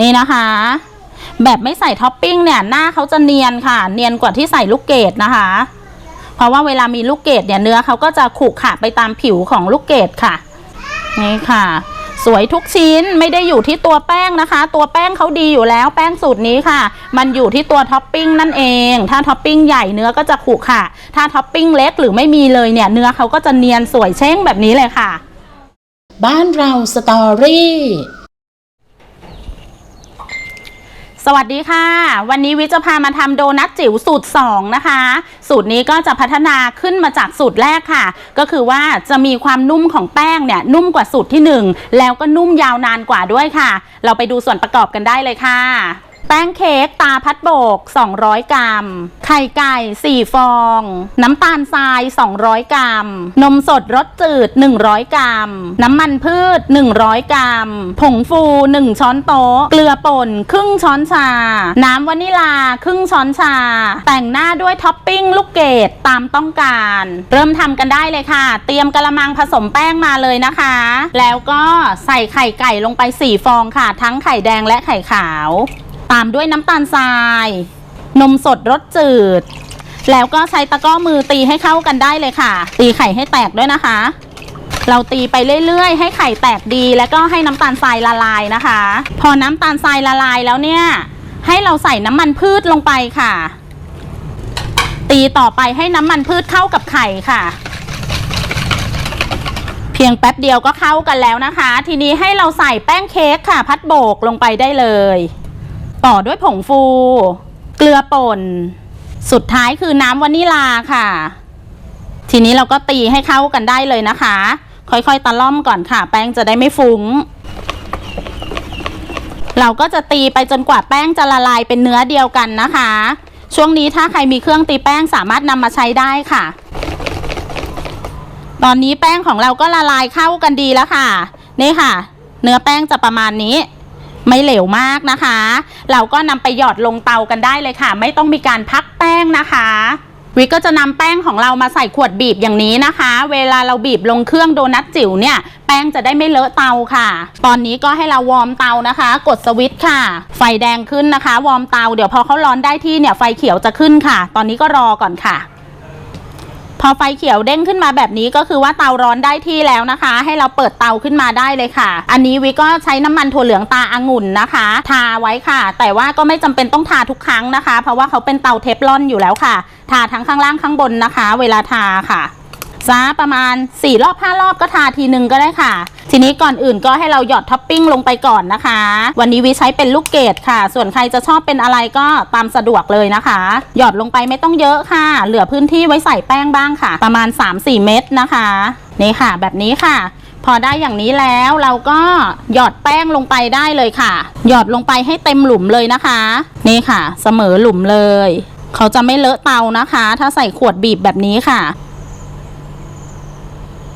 นี่นะคะ แบบไม่ใส่ท็อปปิ้งเนี่ยหน้าเขาจะเนียนค่ะ เนียนกว่าที่ใส่ลูกเกดนะคะ เพราะว่าเวลามีลูกเกดเนี่ยเนื้อเขาก็จะขรุขระไปตามผิวของลูกเกดค่ะ นี่ค่ะ สวยทุกชิ้นไม่ได้อยู่ที่ตัวแป้งนะคะ ตัวแป้งเขาดีอยู่แล้วแป้งสูตรนี้ค่ะ มันอยู่ที่ตัวท็อปปิ้งนั่นเอง ถ้าท็อปปิ้งใหญ่เนื้อก็จะขรุขระถ้าท็อปปิ้งเล็กหรือไม่มีเลยเนี่ยเนื้อเขาก็จะเนียนสวยเช้งแบบนี้เลยค่ะ บ้านเราสตอรี่ สวัสดีค่ะ วันนี้วิจะพามาทำโดนัทจิ๋วสูตร 2 นะคะ สูตรนี้ก็จะพัฒนาขึ้นมาจากสูตรแรกค่ะ ก็คือว่าจะมีความนุ่มของแป้งเนี่ย นุ่มกว่าสูตรที่ 1 แล้วก็นุ่มยาวนานกว่าด้วยค่ะ เราไปดูส่วนประกอบกันได้เลยค่ะ แป้งเค้กตาพัดโบก 200 กรัม ไข่ไก่ 4 ฟอง น้ำตาลทราย 200 กรัม นมสดรสจืด 100 กรัม น้ำมันพืช 100 กรัม ผงฟู 1 ช้อนโต๊ะ เกลือป่น ครึ่งช้อนชา น้ำวานิลา ครึ่งช้อนชา แต่งหน้าด้วยท็อปปิ้งลูกเกดตามต้องการ เริ่มทำกันได้เลยค่ะ เตรียมกระมังผสมแป้งมาเลยนะคะ แล้วก็ใส่ไข่ไก่ลงไป 4 ฟองค่ะ ทั้งไข่แดงและไข่ขาว ตามด้วยน้ำตาลทราย นมสดรสจืด แล้วก็ใช้ตะก้อมือตีให้เข้ากันได้เลยค่ะ ตีไข่ให้แตกด้วยนะคะ เราตีไปเรื่อยๆ ให้ไข่แตกดี แล้วก็ให้น้ำตาลทรายละลายนะคะ พอน้ำตาลทรายละลายแล้วเนี่ย ให้เราใส่น้ำมันพืชลงไปค่ะ ตีต่อไปให้น้ำมันพืชเข้ากับไข่ค่ะเพียงแป๊บเดียวก็เข้ากันแล้วนะคะ ทีนี้ให้เราใส่แป้งเค้กค่ะ พัดโบกลงไปได้เลย ต่อด้วยผงฟู เกลือป่น สุดท้ายคือน้ำวานิลาค่ะ ทีนี้เราก็ตีให้เข้ากันได้เลยนะคะ ค่อยๆตะล่อมก่อนค่ะ แป้งจะได้ไม่ฟุง้ง เราก็จะตีไปจนกว่าแป้งจะละลายเป็นเนื้อเดียวกันนะคะ ช่วงนี้ถ้าใครมีเครื่องตีแป้งสามารถนำมาใช้ได้ค่ะตอนนี้แป้งของเราก็ละลายเข้ากันดีแล้วค่ะ นี่ค่ะ เนื้อแป้งจะประมาณนี้ ไม่เหลวมากนะคะ เราก็นำไปหยอดลงเตากันได้เลยค่ะ ไม่ต้องมีการพักแป้งนะคะวิก็จะนำแป้งของเรามาใส่ขวดบีบอย่างนี้นะคะ เวลาเราบีบลงเครื่องโดนัทจิ๋วเนี่ย แป้งจะได้ไม่เลอะเตาค่ะ ตอนนี้ก็ให้เราวอร์มเตานะคะ กดสวิตช์ค่ะ ไฟแดงขึ้นนะคะ วอร์มเตา เดี๋ยวพอเขาร้อนได้ที่เนี่ยไฟเขียวจะขึ้นค่ะ ตอนนี้ก็รอก่อนค่ะ พอไฟเขียวเด้งขึ้นมาแบบนี้ก็คือว่าเตาร้อนได้ที่แล้วนะคะ ให้เราเปิดเตาขึ้นมาได้เลยค่ะ อันนี้วิก็ใช้น้ำมันถั่วเหลืองตาอางุ่นนะคะ ทาไว้ค่ะ แต่ว่าก็ไม่จำเป็นต้องทาทุกครั้งนะคะ เพราะว่าเขาเป็นเตาเทฟลอนอยู่แล้วค่ะ ทาทั้งข้างล่างข้างบนนะคะ เวลาทาค่ะ ซะประมาณ 4 รอบ 5 รอบก็ทาทีนึงก็ได้ค่ะ ทีนี้ก่อนอื่นก็ให้เราหยอดท็อปปิ้งลงไปก่อนนะคะ วันนี้วิใช้เป็นลูกเกดค่ะ ส่วนใครจะชอบเป็นอะไรก็ตามสะดวกเลยนะคะ หยอดลงไปไม่ต้องเยอะค่ะ เหลือพื้นที่ไว้ใส่แป้งบ้างค่ะ ประมาณ 3-4 เม็ดนะคะนี่ค่ะ แบบนี้ค่ะพอได้อย่างนี้แล้วเราก็หยอดแป้งลงไปได้เลยค่ะ หยอดลงไปให้เต็มหลุมเลยนะคะ นี่ค่ะ เสมอหลุมเลย เขาจะไม่เลอะเตานะคะ ถ้าใส่ขวดบีบแบบนี้ค่ะ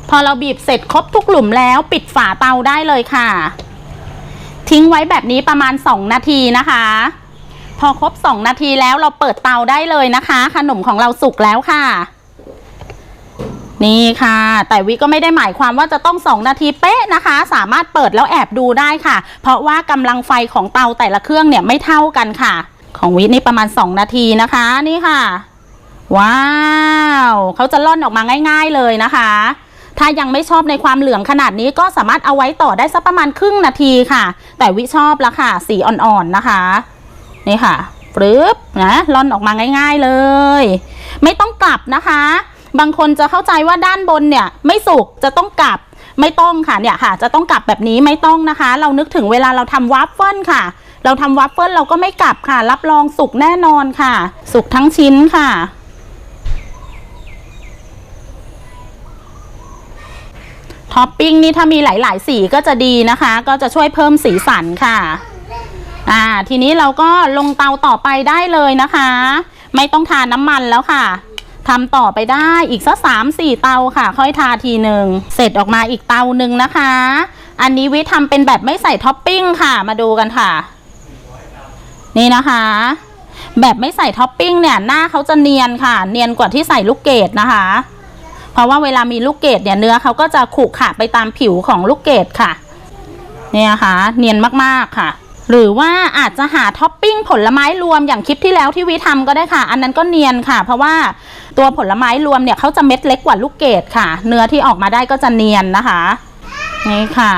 พอเราบีบเสร็จครบทุกหลุมแล้วปิดฝาเตาได้เลยค่ะ ทิ้งไว้แบบนี้ประมาณ 2 นาทีนะคะ พอครบ 2 นาทีแล้วเราเปิดเตาได้เลยนะคะ ขนมของเราสุกแล้วค่ะ นี่ค่ะ แต่วิก็ไม่ได้หมายความว่าจะต้อง 2 นาทีเป๊ะนะคะ สามารถเปิดแล้วแอบดูได้ค่ะ เพราะว่ากำลังไฟของเตาแต่ละเครื่องเนี่ยไม่เท่ากันค่ะ ของวินี่ประมาณ 2 นาทีนะคะนี่ค่ะ ว้าว เขาจะล่อนออกมาง่าย ๆเลยนะคะ ถ้ายังไม่ชอบในความเหลืองขนาดนี้ก็สามารถเอาไว้ต่อได้สักประมาณครึ่งนาทีค่ะ แต่วิชอบละค่ะ สีอ่อนๆนะคะนี่ค่ะปรึ๊บนะล่อนออกมาง่าย ๆเลย ไม่ต้องกลับนะคะ บางคนจะเข้าใจว่าด้านบนเนี่ยไม่สุกจะต้องกลับไม่ต้องค่ะเนี่ยค่ะ จะต้องกลับแบบนี้ไม่ต้องนะคะ เรานึกถึงเวลาเราทำวัฟเฟิลค่ะ เราทำวัฟเฟิลเราก็ไม่กลับค่ะ รับรองสุกแน่นอนค่ะ สุกทั้งชิ้นค่ะ ท็อปปิ้งนี่ถ้ามีหลาย ๆ สีก็จะดีนะคะ ก็จะช่วยเพิ่มสีสันค่ะอ่าทีนี้เราก็ลงเตาต่อไปได้เลยนะคะ ไม่ต้องทาน้ำมันแล้วค่ะทำต่อไปได้อีกสักสามสี่เตาค่ะ ค่อยทาทีหนึ่งเสร็จออกมาอีกเตาหนึ่งนะคะ อันนี้วิทำเป็นแบบไม่ใส่ท็อปปิ้งค่ะมาดูกันค่ะ นี่นะคะ แบบไม่ใส่ท็อปปิ้งเนี่ยหน้าเขาจะเนียนค่ะ เนียนกว่าที่ใส่ลูกเกดนะคะ เพราะว่าเวลามีลูกเกดเนี่ยเนื้อเขาก็จะขรุขระไปตามผิวของลูกเกดค่ะ เนี่ยค่ะ เนียนมากๆค่ะ หรือว่าอาจจะหาท็อปปิ้งผลไม้รวมอย่างคลิปที่แล้วที่วิทำก็ได้ค่ะ อันนั้นก็เนียนค่ะ เพราะว่าตัวผลไม้รวมเนี่ยเขาจะเม็ดเล็กกว่าลูกเกดค่ะ เนื้อที่ออกมาได้ก็จะเนียนนะคะ นี่ค่ะ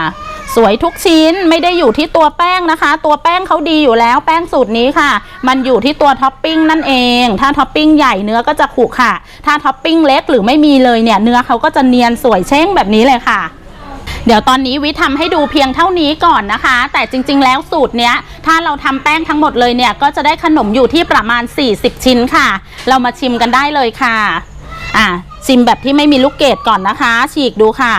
สวยทุกชิ้นไม่ได้อยู่ที่ตัวแป้งนะคะ ตัวแป้งเขาดีอยู่แล้วแป้งสูตรนี้ค่ะ มันอยู่ที่ตัวท็อปปิ้งนั่นเอง ถ้าท็อปปิ้งใหญ่เนื้อก็จะขรุค่ะถ้าท็อปปิ้งเล็กหรือไม่มีเลยเนี่ยเนื้อเขาก็จะเนียนสวยเช้งแบบนี้เลยค่ะเดี๋ยวตอนนี้วิทำให้ดูเพียงเท่านี้ก่อนนะคะ แต่จริง ๆ แล้วสูตรเนี้ย ถ้าเราทำแป้งทั้งหมดเลยเนี่ย ก็จะได้ขนมอยู่ที่ประมาณ 40 ชิ้นค่ะ เรามาชิมกันได้เลยค่ะ อะชิมแบบที่ไม่มีลูกเกดก่อนนะคะ ฉีกดูค่ะ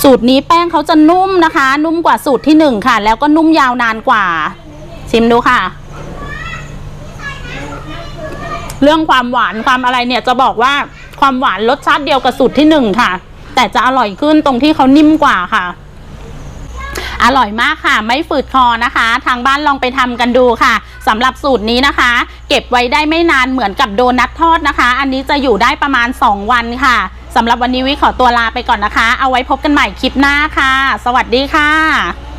สูตรนี้แป้งเขาจะนุ่มนะคะ นุ่มกว่าสูตรที่หนึ่งค่ะ แล้วก็นุ่มยาวนานกว่า ชิมดูค่ะ เรื่องความหวานความอะไรเนี่ยจะบอกว่าความหวานรสชาติเดียวกับสูตรที่หนึ่งค่ะ แต่จะอร่อยขึ้นตรงที่เขานิ่มกว่าค่ะ อร่อยมากค่ะ ไม่ฝืดคอนะคะ ทางบ้านลองไปทำกันดูค่ะสำหรับสูตรนี้นะคะ เก็บไว้ได้ไม่นานเหมือนกับโดนัททอดนะคะ อันนี้จะอยู่ได้ประมาณ 2 วันค่ะ สำหรับวันนี้วิขอตัวลาไปก่อนนะคะ เอาไว้พบกันใหม่คลิปหน้าค่ะ สวัสดีค่ะ